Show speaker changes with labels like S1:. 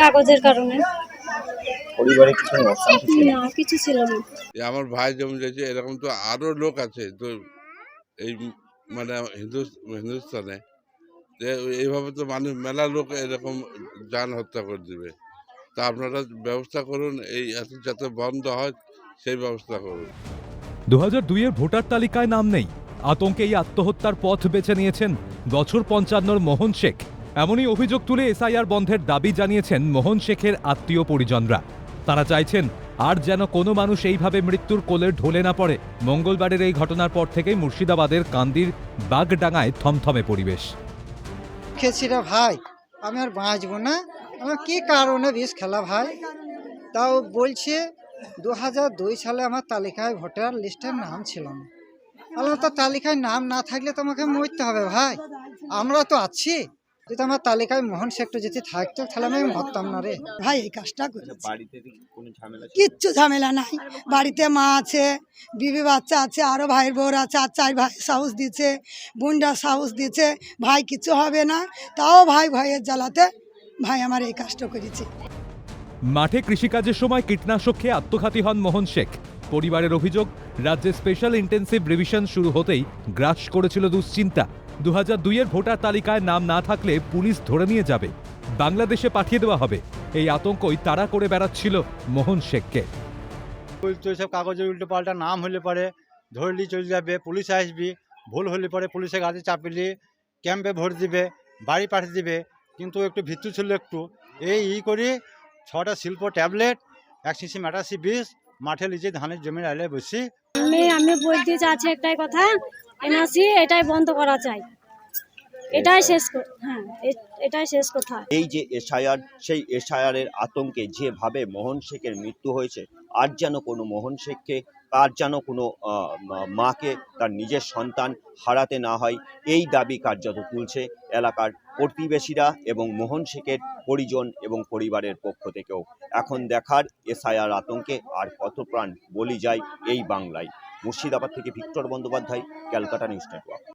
S1: কাগজের কারণে।
S2: পরিবারে কিছু
S1: না কিছু ছিল না।
S3: আমার ভাই জমি চাইছে এরকম তো আরও লোক আছে তো এই মানে হিন্দু হিন্দুস্তানে যে এইভাবে তো মানুষ মেলা লোক এরকম যান হত্যা করে দিবে। তা আপনারা ব্যবস্থা করুন এই এত যাতে বন্ধ হয় সেই ব্যবস্থা করুন।
S4: দু হাজার দুইয়ের ভোটার তালিকায় নাম নেই। আতঙ্কে এই আত্মহত্যার পথ বেছে নিয়েছেন বছর পঞ্চান্নর মোহন শেখ। এমনই অভিযোগ তুলে এসআইআর বন্ধের দাবি জানিয়েছেন মোহন শেখের আত্মীয় পরিজনরা। তারা চাইছেন, আর যেন কোনো মানুষ এইভাবে মৃত্যুর কোলে ঢলে না পড়ে। মঙ্গলবারের এই ঘটনার পর থেকেই মুর্শিদাবাদের কান্দির বাগডাঙ্গায় থমথমে পরিবেশ।
S5: খেয়েছি রে ভাই, আমি আর বাঁচবো না। আমার কি কারণে বিষ খেলা ভাই? তাও বলছে দু হাজার দুই সালে আমার তালিকায় ভোটার লিস্টের নাম ছিল না। তো তালিকায় নাম না থাকলে তোমাকে মরতে হবে ভাই। আমরা তো আছি। যদি আমার তালিকায় মোহন শেখটা যদি থাকতো তাহলে আমি মরতাম না রে।
S6: ভাই এই কাজটা করেছে।
S2: বাড়িতে কি কোনো ঝামেলা ছিল?
S6: কিচ্ছু ঝামেলা নাই। বাড়িতে মা আছে বিবি বাচ্চা আছে আরও ভাইয়ের বউর আছে আর চার ভাই সাহস দিচ্ছে বোনরা সাহস দিচ্ছে। ভাই কিছু হবে না। তাও ভাই ভাইয়ের জ্বালাতে ভাই আমার এই কাজটা করেছে।
S4: মাঠে কৃষিকাজের সময় কীটনাশক খেয়ে আত্মঘাতী হন মোহন শেখ। পরিবারের অভিযোগ রাজ্যে স্পেশাল ইন্টেন্সিভ রিভিশন শুরু হতেই গ্রাস করেছিল দুশ্চিন্তা। দু হাজার দুইয়ের ভোটার তালিকায় নাম না থাকলে পুলিশ ধরে নিয়ে যাবে। বাংলাদেশে পাঠিয়ে দেওয়া হবে। এই আতঙ্কই তাড়া করে বেড়াচ্ছিল মোহন শেখকে।
S7: বলতো সব কাগজের উল্টো পাল্টা নাম হলে পরে ধরলি চলে যাবে পুলিশ আসবি ভুল হলে পরে পুলিশের গাড়ি চাপিলি ক্যাম্পে ভোট দিবে বাড়ি পাঠিয়ে দিবে কিন্তু একটু ভিত্তু ছিল একটু। এই ই করি ছটা শিল্প ট্যাবলেট এক শিশি মেটাশি বিষ মাঠে লিচে ধানের জমি আইলে বসি।
S1: আমি আমি বলতে চাচ্ছি একটাই কথা এনআরসি এটাই বন্ধ করা চাই। এটাই শেষ হ্যাঁ এটাই শেষ কথা।
S2: এই যে এসআইআর, সেই এসআইআর এর আতঙ্কে যেভাবে মোহন শেখের মৃত্যু হয়েছে, আর যেন কোনো মোহন শেখকে, আর যেন কোনো মাকে তার নিজের সন্তান হারাতে না হয়, এই দাবি কার্যত তুলছে এলাকার প্রতিবেশীরা এবং মোহন শেখের পরিজন এবং পরিবারের পক্ষ থেকেও। এখন দেখার এসআইআর আতঙ্কে আর কত প্রাণ বলি যায় এই বাংলায়। মুর্শিদাবাদ থেকে Victor Bandyopadhyay Calcutta news network.